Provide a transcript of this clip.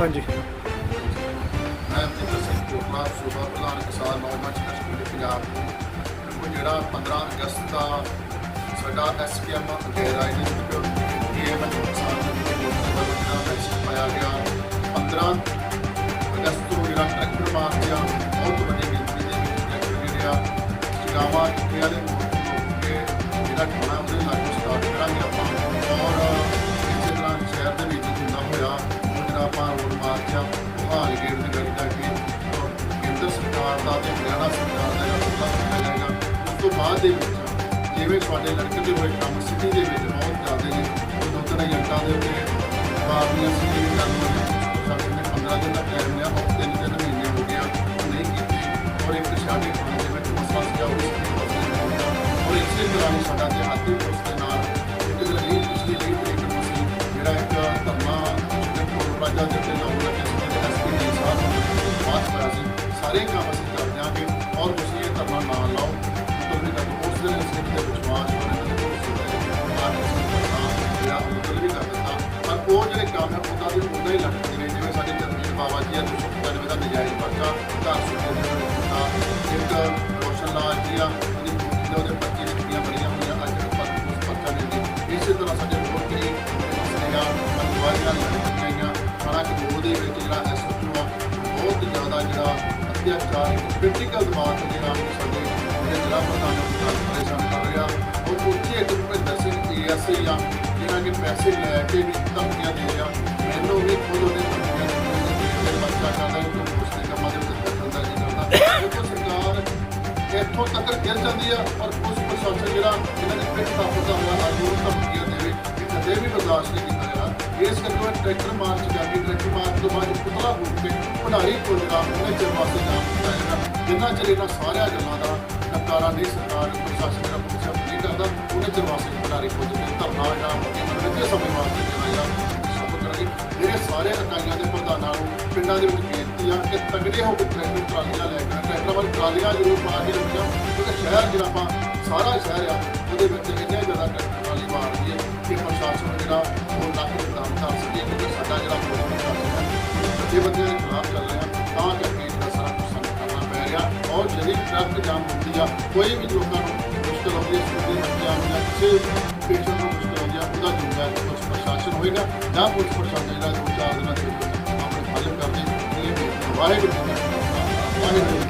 ਹਾਂਜੀ। ਮੈਂ ਅਮਰਿੰਦਰ ਸਿੰਘ ਕੋਟਲਾ ਸੂਬਾ ਪ੍ਰਧਾਨ ਕਿਸਾਨ ਨੌਜਵਾਨ ਸੰਘਰਸ਼ ਪੰਜਾਬ ਨੂੰ ਜਿਹੜਾ 15 ਅਗਸਤ ਦਾ ਸਾਡਾ ਐਸਪੀਐਮ ਗੈਰ ਰਾਜਨੀਤਿਕ ਡੀਐਮ ਕਿਸਾਨ ਦੇ ਮੋਰਚੇ ਵੱਲੋਂ ਜਿਹੜਾ ਮੈਸੇਜ ਪਾਇਆ ਗਿਆ। 15 ਅਗਸਤ ਨੂੰ ਜਿਹੜਾ ਟਰੈਕਟਰ ਮਾਰਚ ਆ, ਬਹੁਤ ਵੱਡੀ ਗਿਣਤੀ ਦੇ ਵਿੱਚ ਟਰੈਕਟਰ ਜਿਹੜੇ ਆ ਚਗਾਵਾ ਚੁੱਕੇ ਵਾਲੇ ਤੋਂ ਜਿਹੜਾ ਸਰਕਾਰ ਦਾ ਹਰਿਆਣਾ ਸਰਕਾਰ ਦਾ ਜਿਹੜਾ ਪੱਲਾ ਕੀਤਾ ਜਾਏਗਾ ਉਸ ਤੋਂ ਬਾਅਦ ਦੇ ਵਿੱਚ, ਜਿਵੇਂ ਤੁਹਾਡੇ ਲੜਕੇ ਦੇ ਹੋਏ ਕੰਮ ਸਿਟੀ ਦੇ ਵਿੱਚ ਬਹੁਤ ਜ਼ਿਆਦਾ ਨੇ ਉਦੋਂ ਤੋਂ ਏਜੰਟਾਂ ਦੇ ਉੱਤੇ ਬਾਬੀਆਂ ਸੀ ਜਿਹੜੀ ਗੱਲ ਨੇ 15 ਦਿਨ ਦਾ ਟਾਈਮ ਲਿਆ ਉਹ ਤਿੰਨ ਤਿੰਨ ਮਹੀਨੇ ਹੋ ਗਿਆ ਉਹ ਨਹੀਂ ਕੀਤੀ। ਔਰ ਇੱਕ ਸ਼ਾਦੀ ਖਾਣੇ ਦੇ ਵਿੱਚ ਮਸਲਾ ਸਜਾਉ ਔਰ ਇਸੇ ਦੌਰਾਨ ਸਾਡਾ ਤੇ ਹਾਥੀ ਇਹ ਧਰਨਾ ਲਾਓ ਮਤਲਬ ਕਿ ਉਸ ਦੇ ਵਿਸ਼ਵਾਸ ਹੋਣੇ ਦੇ ਜਿਹੜਾ ਵੀ ਕਰ ਦਿੱਤਾ ਪਰ ਉਹ ਜਿਹੜੇ ਕੰਮ ਹੈ ਉਹਨਾਂ ਦੇ ਉਹਨਾਂ ਹੀ ਲੱਗਦੇ ਨੇ ਜਿਵੇਂ ਸਾਡੇ ਜਰਮੀਨ ਬਾਬਾ ਜੀ ਆ 295 ਦਾ ਨਜਾਇਜ਼ ਪੱਕਾ ਘਰ ਸੁਣਦੇ ਦੇ ਵਿੱਚ ਇੱਕ ਰੋਸ਼ਨ ਲਾ ਜੀ ਆ ਉਹਦੀ ਕੁੜੀ ਉਹਦੇ ਬੱਚੇ ਦੀ ਬਣੀਆਂ ਹੋਈਆਂ ਅੱਜ ਪਰ ਉਸ ਪਰਚਾ ਦੇ ਇਸੇ ਤਰ੍ਹਾਂ ਸਾਡੇ ਹੋਰ ਕਈ ਮਸਲੇ ਆ ਅਨਵਾਰੀਆਂ ਲੜਕੀਆਂ ਆਈਆਂ ਹਾਲਾਂਕਿ ਉਹਦੇ ਵਿੱਚ ਜਿਹੜਾ ਐਸਓਚਓ ਆ ਬਹੁਤ ਜ਼ਿਆਦਾ ਜਿਹੜਾ ਅਤਿਆਚਾਰ ਕ੍ਰਿਟੀਕਲ ਦਿਮਾਗ ਦੇ ਨਾਲ ਸਾਡੇ ਜਿਹੜੇ ਜ਼ਿਲ੍ਹਾ ਪ੍ਰਧਾਨ ਨੂੰ ਪਰੇਸ਼ਾਨ ਕਰ ਰਿਹਾ, ਉਹ ਉੱਥੇ ਇੱਕ ਭੁਪਿੰਦਰ ਸਿੰਘ ਏਐਸਆਈ ਆ ਜਿਹੜਾ ਕਿ ਪੈਸੇ ਲੈ ਕੇ ਵੀ ਧਮਕੀਆਂ ਦੇ ਰਿਹਾ। ਮੈਨੂੰ ਵੀ ਖੁਦ ਉਹਨੇ ਧਮਕੀਆਂ ਦਿੱਤੀਆਂ ਕਿ ਬੱਚਾ ਕਰਦਾ ਕਿ ਉਸ ਦੇ ਕੰਮਾਂ ਦੇ ਵਿੱਚ ਦਖਲਅੰਦਾਜ਼ੀ ਕਰਦਾ। ਦੇਖੋ ਸਰਕਾਰ ਇੱਥੋਂ ਤੱਕ ਗਿਰ ਜਾਂਦੀ ਆ ਔਰ ਉਸ ਪ੍ਰਸ਼ਾਸਨ ਜਿਹੜਾ ਇਹਨਾਂ ਦੀ ਪਿੱਠ ਥਾਪਦਾ ਹੋਇਆ ਅੱਜ ਉਹ ਧਮਕੀਆਂ ਦੇਵੇ ਇਹ ਕਦੇ ਵੀ ਬਰਦਾਸ਼ਤ ਨਹੀਂ ਕੀਤਾ ਜਾਣਾ ਇਸ ਕਰਕੇ ਟਰੈਕਟਰ ਮਾਰਚ ਜਾ ਕੇ ਟਰੈਕਟਰ ਮਾਰਚ ਤੋਂ ਬਾਅਦ ਪੁਤਲਾ ਹੋ ਕੇ ਭੰਡਾਰੀ ਕੋਲ ਜਿਹੜਾ ਉਹਨੇ ਚਿਰ ਵਾਸਤੇ ਨਾਮ ਦਿੱਤਾ ਜਾਂਦਾ ਜਿੰਨਾ ਚਿਰ ਇਹਨਾਂ ਸਾਰਿਆਂ ਗੱਲਾਂ ਦਾ ਨਕਾਰਾ ਨਹੀਂ ਸਰਕਾਰ, ਪ੍ਰਸ਼ਾਸਨ ਦਾ ਪੁਲਿਸ ਨਹੀਂ ਕਰਦਾ, ਉਹਨੇ ਚਿਰ ਵਾਸਤੇ ਭੰਡਾਰੀ ਕੋਲ ਜਿਹੜੇ ਧਰਨਾ ਜਿਹੜਾ ਮੋਦੀ ਸਮੇਂ ਵਾਸਤੇ ਜਿਹੜਾ ਜਿਹੜਾ ਸਭ ਕਰਾਂਗੇ ਜਿਹੜੇ ਸਾਰੇ ਇਕਾਈਆਂ ਦੇ ਪ੍ਰਧਾਨਾਂ ਨੂੰ ਪਿੰਡਾਂ ਦੇ ਵਿੱਚ ਬੇਨਤੀ ਆ ਕਿ ਤਗੜੇ ਹੋ ਕੇ ਟਰੈਕਟਰ ਟਰਾਲੀਆਂ ਲੈ ਕੇ ਟਰੈਕਟਰ ਵਾਲੀ ਟਰਾਲੀਆਂ ਜ਼ਰੂਰ ਪਾ ਕੇ ਰੱਖਿਆ ਕਿਉਂਕਿ ਸ਼ਹਿਰ ਜਿਹੜਾ ਆਪਾਂ ਸਾਰਾ ਸ਼ਹਿਰ ਆ ਜਿਹੜਾ ਪੁਲਿਸ ਪ੍ਰਸ਼ਾਸਨ ਹੈ ਅੱਗੇ ਬੰਦੇ ਦੇ ਖਿਲਾਫ ਚੱਲ ਰਿਹਾ ਤਾਂ ਕਰਕੇ ਜਿਹੜਾ ਸਾਰਾ ਕੁਝ ਸਾਨੂੰ ਕਰਨਾ ਪੈ ਰਿਹਾ। ਔਰ ਜਿਹੜੀ ਟ੍ਰੈਫਿਕ ਜਾਮ ਹੁੰਦੀ ਆ, ਕੋਈ ਵੀ ਲੋਕਾਂ ਨੂੰ ਮੁਸ਼ਕਲ ਆਉਂਦੀ ਹੈ, ਸਕੂਲ ਬੱਚਿਆਂ ਜਾਂ ਕਿਸੇ ਪੇਸ਼ੈਂਟ ਨੂੰ ਮੁਸ਼ਕਲ ਆਉਂਦੀ ਆ, ਉਹਦਾ ਜ਼ਿੰਮੇਵਾਰ ਪੁਲਿਸ ਪ੍ਰਸ਼ਾਸਨ ਹੋਏਗਾ। ਜਾਂ ਪੁਲਿਸ ਪ੍ਰਸ਼ਾਸਨ ਜਿਹੜਾ ਦੋ ਚਾਰ ਦਿਨਾਂ ਦੇ ਵਿੱਚ ਆਪਣੇ ਹੱਲ ਕਰਦੇ ਇਹ ਵਾਹਿਗੁਰੂ ਵਾਹਿਗੁਰੂ